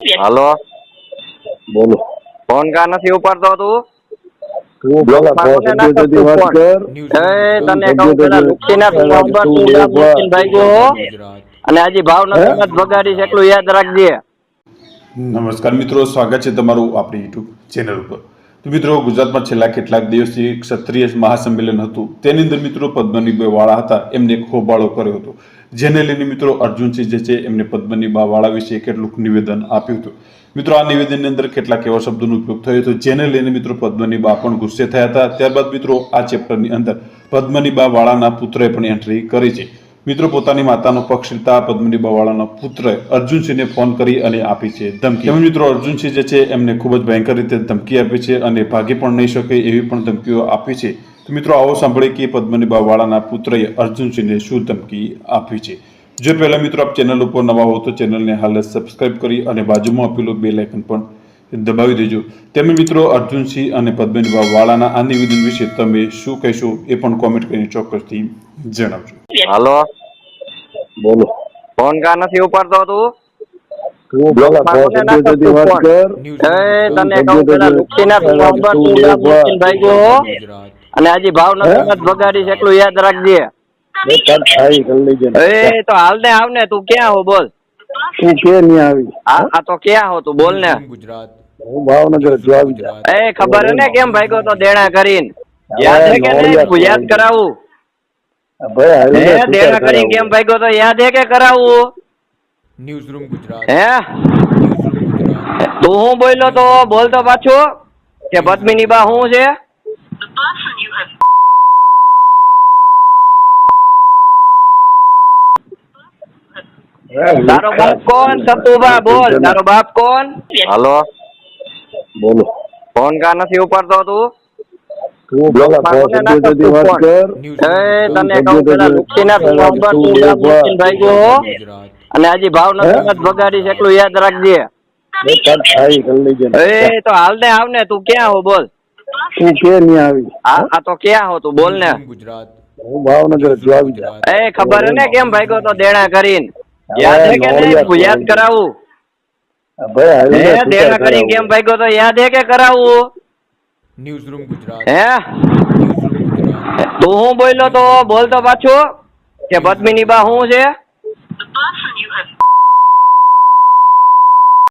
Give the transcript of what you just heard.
હાલો બોલો. ફોન કા નથી ઉપાડતો તું? અને ભાવનગર બગાડી છે એટલું યાદ રાખજે. નમસ્કાર મિત્રો સ્વાગત છે તમારું આપણી યુટ્યુબ ચેનલ ઉપર. તો મિત્રો ગુજરાતમાં છેલ્લા કેટલાક દિવસથી ક્ષત્રિય મહાસંમેલન હતું. તેની અંદર મિત્રો પદ્મની બે વાળા હતા. એમને એક હોબાળો કર્યો હતો. જેને લઈને મિત્રો અર્જુનસિંહ જે છે એમને પદ્મની બા વાળા વિશે કેટલુંક નિવેદન આપ્યું હતું. મિત્રો, આ નિવેદનની અંદર કેટલાક એવા શબ્દોનો ઉપયોગ થયો હતો જેને લઈને મિત્રો પદ્મની બા પણ ગુસ્સે થયા હતા. ત્યારબાદ મિત્રો, આ ચેપ્ટરની અંદર પદ્મની બા વાળાના પુત્રએ પણ એન્ટ્રી કરી છે. મિત્રો, પોતાની માતાનો પક્ષ લેતા પદ્મની બવાળાના પુત્રએ અર્જુનસિંહને ફોન કરી અને આપી છે ધમકી. એમ મિત્રો અર્જુનસિંહ જે છે એમને ખૂબ જ ભયંકર રીતે ધમકી આપી છે અને ભાગી પણ નહીં શકે એવી પણ ધમકીઓ આપી છે. તો મિત્રો આવો સાંભળીએ કે પદ્મિની બવાળાના પુત્રએ અર્જુનસિંહને શું ધમકી આપી છે. જો પહેલાં મિત્રો આપ ચેનલ ઉપર નવા હો તો ચેનલને હાલ જ સબસ્ક્રાઇબ કરી અને બાજુમાં આપેલું બે લાઇકન પણ દબાવી દેજો. તેમજ મિત્રો અર્જુનસિંહ અને પદ્મિની વાળાના આ નિવેદન વિશે તમે શું કહેશો એ પણ કોમેન્ટ કરીને ચોક્કસથી જણાવજો. હાલો. બોલો. ફોન કા નથી ઉપાડતો તું? તને કહું પેલા લુખી ના તું ભાઈ ભાગ્યો અને હજી ભાવનગર જ બગાડી છે એટલું યાદ રાખજે. એ તો હાલ ને આવ ને. તું ક્યાં હો બોલ. તું કે નહીં આવી આ આ તો ક્યાં હો તું બોલ ને. ગુજરાત. હું ભાવનગર જ આવી જા. એ ખબર ને કેમ ભાગ્યો તો દેણા કરીને? યાદ હે કે નહીં? હું યાદ કરાવું? ભાઈ હાલ હે ને દેણા કરીને કેમ ભાગ્યો તો યાદ હે કે કરાવું? News room Gujarat. હે? તું હું બોલ્યો તો બોલતો પાછો કે પદ્મિની બા શું છે? કરાવ. તારો બાપ કોણ સતુબા બોલ તારો બાપ કોણ હાલો બોલો. ફોન કા નથી ઉપાડતો તું? અને હજી ભાવનગર બગાડી છે એટલું યાદ રાખજે. તો હાલ ને આવ ને તું ક્યાં હો બોલ. તું કે નહીં આવી? આ તો ક્યાં હો તું? બોલ ને. ગુજરાત. હું ભાવનગર જ આવી જા એ ખબર ને કેમ ભાગ્યો તો દેણા કરીને? યાદ હે કે નહીં? હું યાદ કરાવું. ભાઈ હાલ ને હે તું દેણા કરીને કેમ ભાગ્યો તો યાદ હે કે કરાવું? News room Gujarat. હે? તું હું બોલ્યો તો? બોલતો પાછો. કે પદ્મિની બા શું છે?